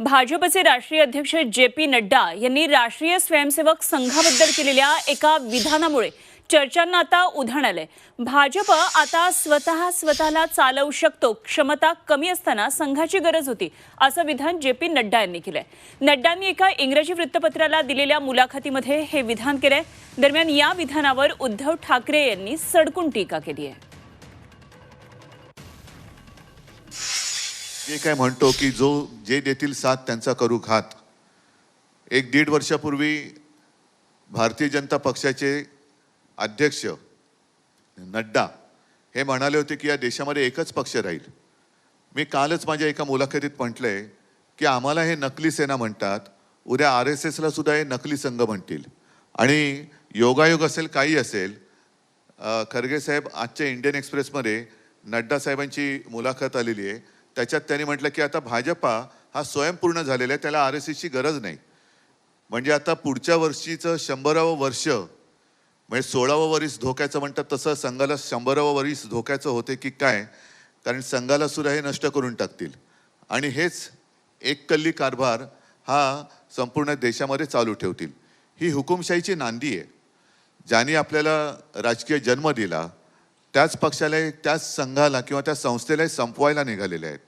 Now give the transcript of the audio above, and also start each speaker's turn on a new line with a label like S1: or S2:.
S1: भाजपचे राष्ट्रीय अध्यक्ष जे पी नड्डा यांनी राष्ट्रीय स्वयंसेवक संघाबद्दल केलेल्या एका विधानामुळे चर्चांना आता उधाण आलंय. भाजप आता स्वतः स्वतःला चालवू शकतो क्षमता कमी असताना संघाची गरज होती असं विधान जे पी नड्डा यांनी केलंय. नड्डांनी एका इंग्रजी वृत्तपत्राला दिलेल्या मुलाखतीमध्ये हे विधान केलंय. दरम्यान या विधानावर उद्धव ठाकरे यांनी सडकून टीका केली आहे.
S2: जे काय म्हणतो की जो जे देतील साथ त्यांचा करू घात. एक दीड वर्षापूर्वी भारतीय जनता पक्षाचे अध्यक्ष नड्डा हे म्हणाले होते की या देशामध्ये एकच पक्ष राहील. मी कालच माझ्या एका मुलाखतीत म्हटलं आहे की आम्हाला हे नकली सेना म्हणतात उद्या आर एस एसला सुद्धा हे नकली संघ म्हणतील. आणि योगायोग असेल काही असेल खरगे साहेब आजच्या इंडियन एक्सप्रेसमध्ये नड्डा साहेबांची मुलाखत आलेली आहे. त्याच्यात त्यांनी म्हटलं की आता भाजपा हा स्वयंपूर्ण झालेला आहे त्याला आर एस एसची गरज नाही. म्हणजे आता पुढच्या वर्षीचं शंभरावं वर्ष म्हणजे सोळावं वरीस धोक्याचं म्हणतात तसं संघाला शंभरावं वरीस धोक्याचं होते की काय कारण संघाला सुद्धा हे नष्ट करून टाकतील. आणि हेच एक कल्ली कारभार हा संपूर्ण देशामध्ये चालू ठेवतील. ही हुकुमशाहीची नांदी आहे. ज्यांनी आपल्याला राजकीय जन्म दिला त्याच पक्षाला त्याच संघाला किंवा त्या संस्थेला संपवायला निघालेले आहेत.